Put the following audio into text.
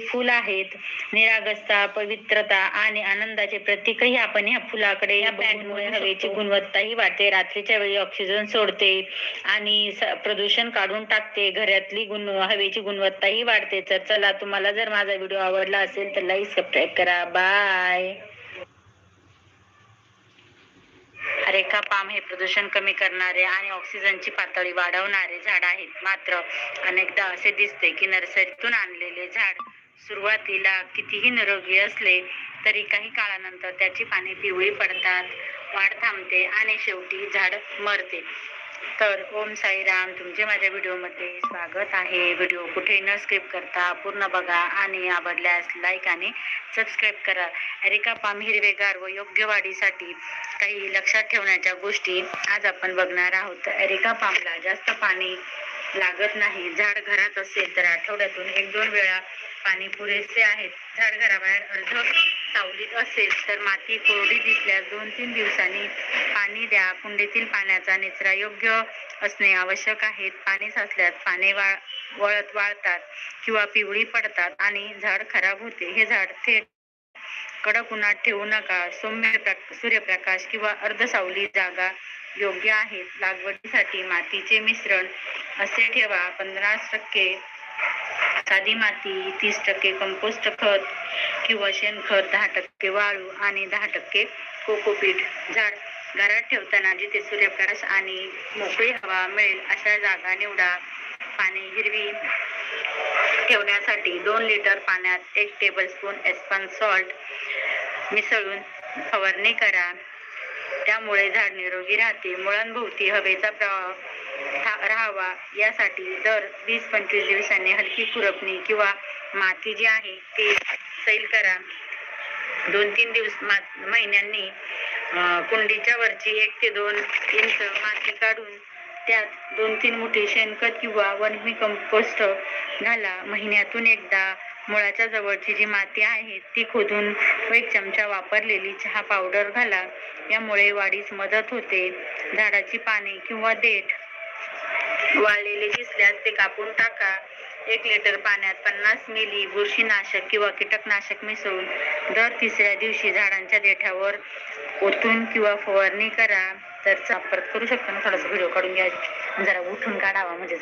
फुल आहेत. निरागसता पवित्रता आणि आनंदाचे प्रतीकही आपण या फुलाकडे या प्लॅन्टमुळे हवेची गुणवत्ताही वाढते. रात्रीच्या वेळी ऑक्सिजन सोडते आणि प्रदूषण काढून टाकते. घरातली गुण हवेची गुणवत्ताही वाढते. तर चला तुम्हाला जर माझा व्हिडिओ आवडला असेल तर लाईक सबस्क्राईब करा. बाय अरेका पाम हे प्रदूषण कमी करणारे आणि ऑक्सिजनची पातळी वाढवणारे झाड आहेत. मात्र अनेकदा असे दिसते की नर्सरीतून आणलेले झाड सुरुवातीला कितीही निरोगी असले तरी काही काळानंतर त्याची पाने पिवळी पडतात वाढ थांबते आणि शेवटी झाड मरते. तर ओम साईराम तुमचे माझ्या व्हिडिओमध्ये स्वागत आहे. व्हिडिओ कुठे न स्किप करता पूर्ण बघा आणि आवडल्यास लाईक आणि सबस्क्राईब करा. एरिका पाम हिरवेगार व योग्य वाढीसाठी काही लक्षात ठेवण्याच्या गोष्टी आज आपण बघणार आहोत. एरिका पामला जास्त पाणी लागत नाही. झाड घरात असेल तर आठवड्यातून एक दोन वेळा पाणी पुरेसे आहेत. झाड घराबाहेर अर्ध सावलीत असेल तर माती कोरडी दिसल्यास दोन तीन दिवसांनी पाणी द्या. कुंडीतील पाण्याचा निचरा योग्य असणे आवश्यक आहे. पाणी साचल्यास पाने वाळ वळत वाळतात किंवा पिवळी पडतात आणि झाड खराब होते. हे झाड थेट कडक उन्हात ठेवू नका. सौम्य सूर्यप्रकाश किंवा अर्ध सावली जागा योग्य आहेत लागवडीसाठी मातीचे मिश्रण असे ठेवा पन्नास टक्के साधी माती तीस टक्के कंपोस्ट खत किंवा शेणखत दहा टक्के वाळू आणि दहा टक्के कोकोपीट झाड घरात ठेवताना जिथे सूर्यप्रकाश आणि मोकळी हवा मिळेल अशा जागा निवडा. पाणी हिरवी ठेवण्यासाठी दोन लिटर पाण्यात एक टेबल स्पून एस्पन सॉल्ट मिसळून फवारणी करा. त्यामुळे झाड निरोगी राहते. मुळांभोवती हवेचा प्रवाह राहावा. यासाठी दर वीस पंचवीस दिवसांनी हलकी खुरपणी किंवा माती जी आहे ती सैल करा. दोन तीन दिवस महिन्यांनी कुंडीच्या वरची एक ते दोन इंच माती काढून त्यात दोन तीन मोठे शेणखत किंवा वर्मी कंपोस्ट घाला. महिन्यातून एकदा मुळाच्या जवळची जी माती आहे ती खोदून व एक चमचा वापरलेली चहा पावडर घाला. यामुळे वाढीस मदत होते. झाडाची पाने किंवा देठ वाळलेले दिसल्यास ते कापून टाका. एक लिटर पाण्यात पन्नास मिली बुरशीनाशक किंवा कीटकनाशक मिसळून दर तिसऱ्या दिवशी झाडांच्या देठावर ओतून किंवा फवारणी करा. तर चा- परत करू शकतो ना? थोडासा व्हिडिओ काढून घ्या. जरा उठून काढावा म्हणजे